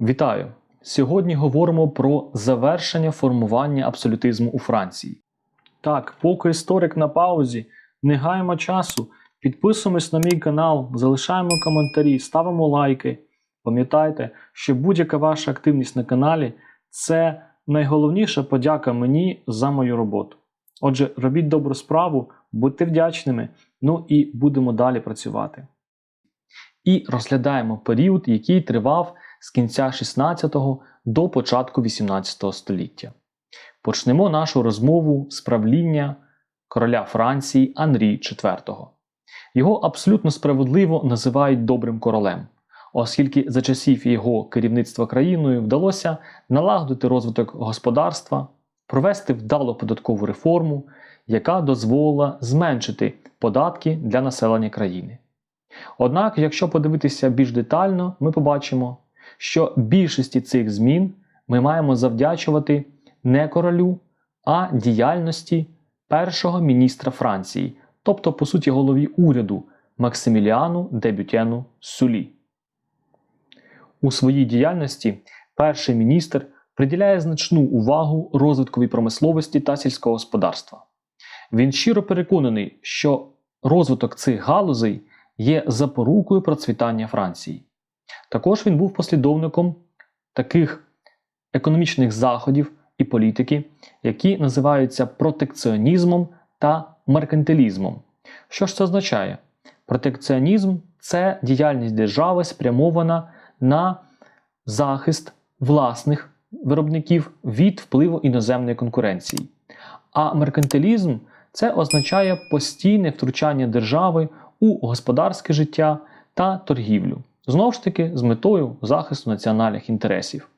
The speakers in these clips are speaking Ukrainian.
Вітаю! Сьогодні говоримо про завершення формування абсолютизму у Франції. Так, поки історик на паузі, не гаємо часу, підписуємось на мій канал, залишаємо коментарі, ставимо лайки. Пам'ятайте, що будь-яка ваша активність на каналі це найголовніша подяка мені за мою роботу. Отже, робіть добру справу, будьте вдячними, ну і будемо далі працювати. І розглядаємо період, який тривав з кінця 16-го до початку 18 століття. Почнемо нашу розмову з правління короля Франції Анрі IV. Його абсолютно справедливо називають добрим королем, оскільки за часів його керівництва країною вдалося налагодити розвиток господарства, провести вдалу податкову реформу, яка дозволила зменшити податки для населення країни. Однак, якщо подивитися більш детально, ми побачимо, що більшості цих змін ми маємо завдячувати не королю, а діяльності першого міністра Франції, тобто, по суті, голові уряду Максиміліану де Бютєну Сулі. У своїй діяльності перший міністр приділяє значну увагу розвитковій промисловості та сільського господарства. Він щиро переконаний, що розвиток цих галузей є запорукою процвітання Франції. Також він був послідовником таких економічних заходів і політики, які називаються протекціонізмом та меркантилізмом. Що ж це означає? Протекціонізм це діяльність держави, спрямована на захист власних виробників від впливу іноземної конкуренції. А меркантилізм це означає постійне втручання держави у господарське життя та торгівлю, знову ж таки, з метою захисту національних інтересів.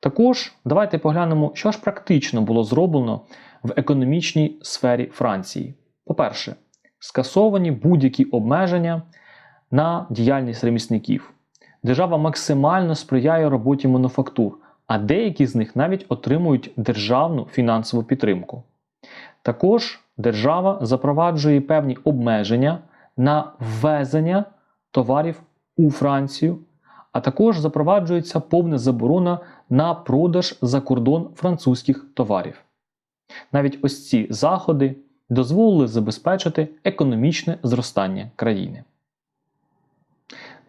Також давайте поглянемо, що ж практично було зроблено в економічній сфері Франції. По-перше, скасовані будь-які обмеження на діяльність ремісників. Держава максимально сприяє роботі мануфактур, а деякі з них навіть отримують державну фінансову підтримку. Також держава запроваджує певні обмеження на ввезення товарів у Францію, а також запроваджується повна заборона на продаж за кордон французьких товарів. Навіть ось ці заходи дозволили забезпечити економічне зростання країни.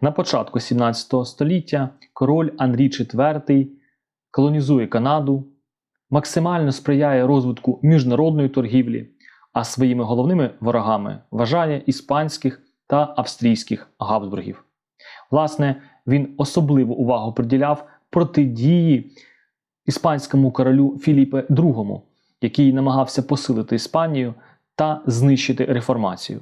На початку 17 століття король Анрій IV колонізує Канаду, максимально сприяє розвитку міжнародної торгівлі, а своїми головними ворогами вважає іспанських та австрійських Габсбургів. Власне, він особливу увагу приділяв протидії іспанському королю Філіпе II, який намагався посилити Іспанію та знищити реформацію.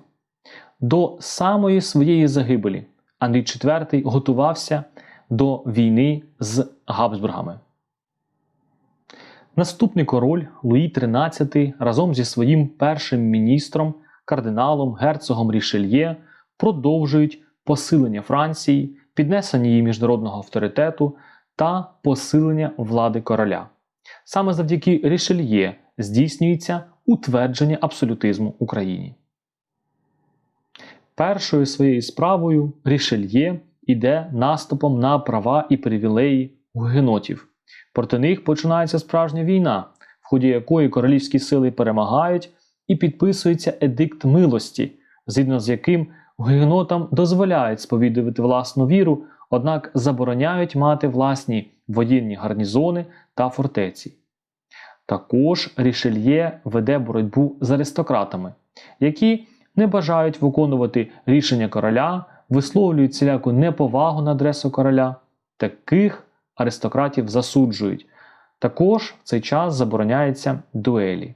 До самої своєї загибелі Андрій IV готувався до війни з Габсбургами. Наступний король Луї XIII разом зі своїм першим міністром, кардиналом герцогом Рішельє продовжують посилення Франції, піднесення її міжнародного авторитету та посилення влади короля. Саме завдяки Рішельє здійснюється утвердження абсолютизму Україні. Першою своєю справою Рішельє йде наступом на права і привілеї гугенотів. Проти них починається справжня війна, в ході якої королівські сили перемагають і підписується едикт милості, згідно з яким гугенотам дозволяють сповідувати власну віру, однак забороняють мати власні воєнні гарнізони та фортеці. Також Рішельє веде боротьбу з аристократами, які не бажають виконувати рішення короля, висловлюють всіляку неповагу на адресу короля. Таких аристократів засуджують. Також в цей час забороняються дуелі.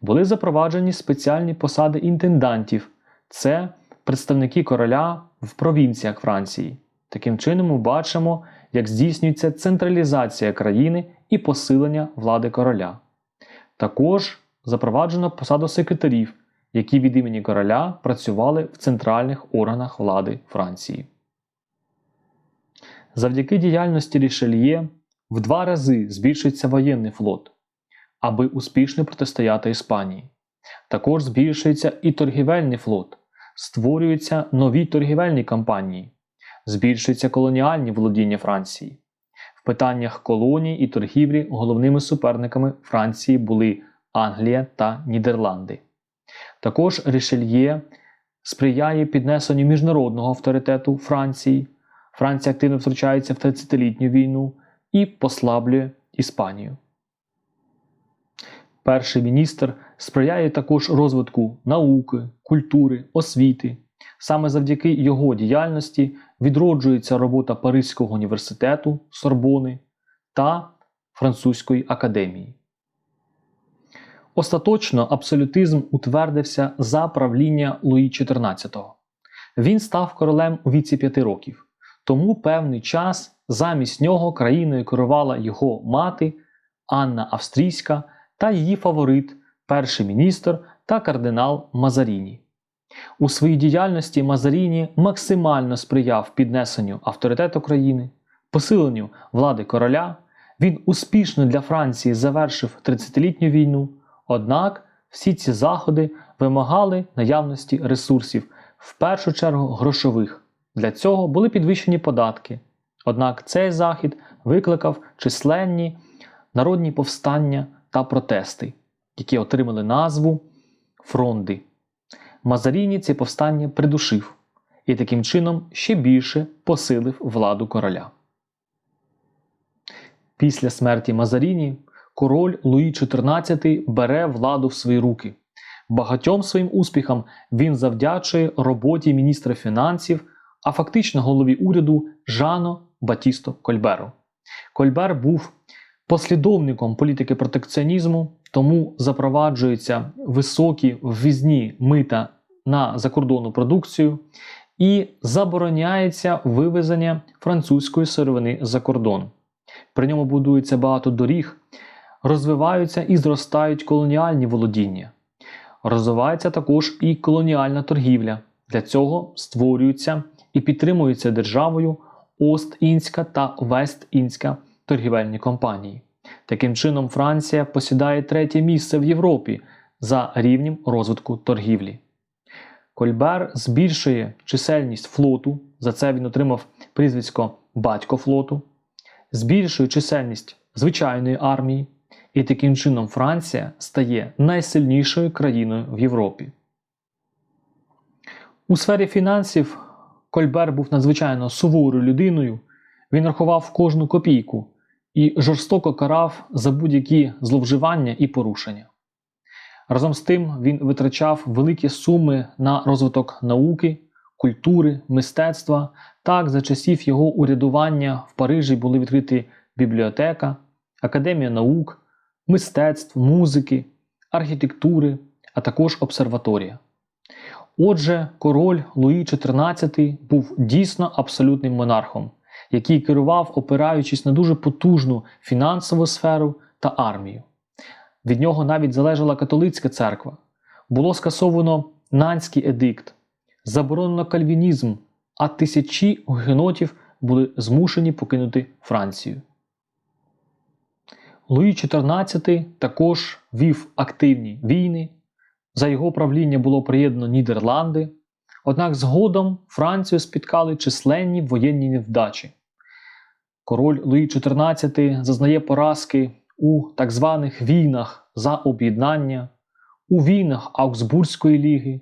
Були запроваджені спеціальні посади інтендантів це представники короля в провінціях Франції. Таким чином, ми бачимо, як здійснюється централізація країни і посилення влади короля. Також запроваджено посаду секретарів, які від імені короля працювали в центральних органах влади Франції. Завдяки діяльності Рішельє в два рази збільшується воєнний флот, аби успішно протистояти Іспанії. Також збільшується і торгівельний флот, створюються нові торгівельні компанії. збільшуються колоніальні володіння Франції. В питаннях колоній і торгівлі головними суперниками Франції були Англія та Нідерланди. Також Рішельє сприяє піднесенню міжнародного авторитету Франції. Франція активно втручається в 30-літню війну і послаблює Іспанію. Перший міністр сприяє також розвитку науки, культури, освіти. Саме завдяки його діяльності відроджується робота Паризького університету Сорбони та Французької академії. Остаточно абсолютизм утвердився за правління Луї XIV. Він став королем у віці 5 років, тому певний час замість нього країною керувала його мати Анна Австрійська та її фаворит, перший міністр та кардинал Мазаріні. У своїй діяльності Мазаріні максимально сприяв піднесенню авторитету країни, посиленню влади короля. Він успішно для Франції завершив 30-літню війну. Однак всі ці заходи вимагали наявності ресурсів, в першу чергу грошових. Для цього були підвищені податки. Однак цей захід викликав численні народні повстання та протести, які отримали назву фронди. Мазаріні ці повстання придушив і таким чином ще більше посилив владу короля. Після смерті Мазаріні король Луї XIV бере владу в свої руки. Багатьом своїм успіхам він завдячує роботі міністра фінансів, а фактично голові уряду Жано Батісто Кольберу. Кольбер був послідовником політики протекціонізму, тому запроваджуються високі ввізні мита на закордонну продукцію і забороняється вивезення французької сировини за кордон. При ньому будується багато доріг, розвиваються і зростають колоніальні володіння. Розвивається також і колоніальна торгівля. Для цього створюються і підтримуються державою Ост-Індська та Вест-Індська торгівельні компанії. Таким чином, Франція посідає третє місце в Європі за рівнем розвитку торгівлі. Кольбер збільшує чисельність флоту, за це він отримав прізвисько батько флоту, збільшує чисельність звичайної армії, і таким чином Франція стає найсильнішою країною в Європі. У сфері фінансів Кольбер був надзвичайно суворою людиною, він рахував кожну копійку і жорстоко карав за будь-які зловживання і порушення. Разом з тим він витрачав великі суми на розвиток науки, культури, мистецтва. Так, за часів його урядування в Парижі були відкриті бібліотека, академія наук, мистецтв, музики, архітектури, а також обсерваторія. Отже, король Луї XIV був дійсно абсолютним монархом, який керував, опираючись на дуже потужну фінансову сферу та армію. Від нього навіть залежала католицька церква. Було скасовано нанський едикт, заборонено кальвінізм, а тисячі гугенотів були змушені покинути Францію. Луї XIV також вів активні війни. За його правління було приєднано Нідерланди. Однак згодом Францію спіткали численні воєнні невдачі. Король Луї XIV зазнає поразки у так званих війнах за об'єднання, у війнах Аугсбурзької ліги,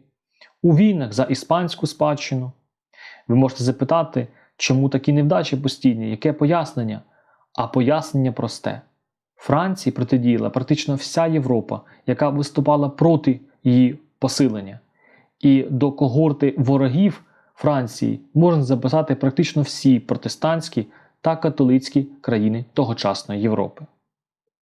у війнах за іспанську спадщину. Ви можете запитати, чому такі невдачі постійні, яке пояснення? А пояснення просте: Франції протидіяла практично вся Європа, яка виступала проти її посилення. І до когорти ворогів Франції можна записати практично всі протестантські та католицькі країни тогочасної Європи.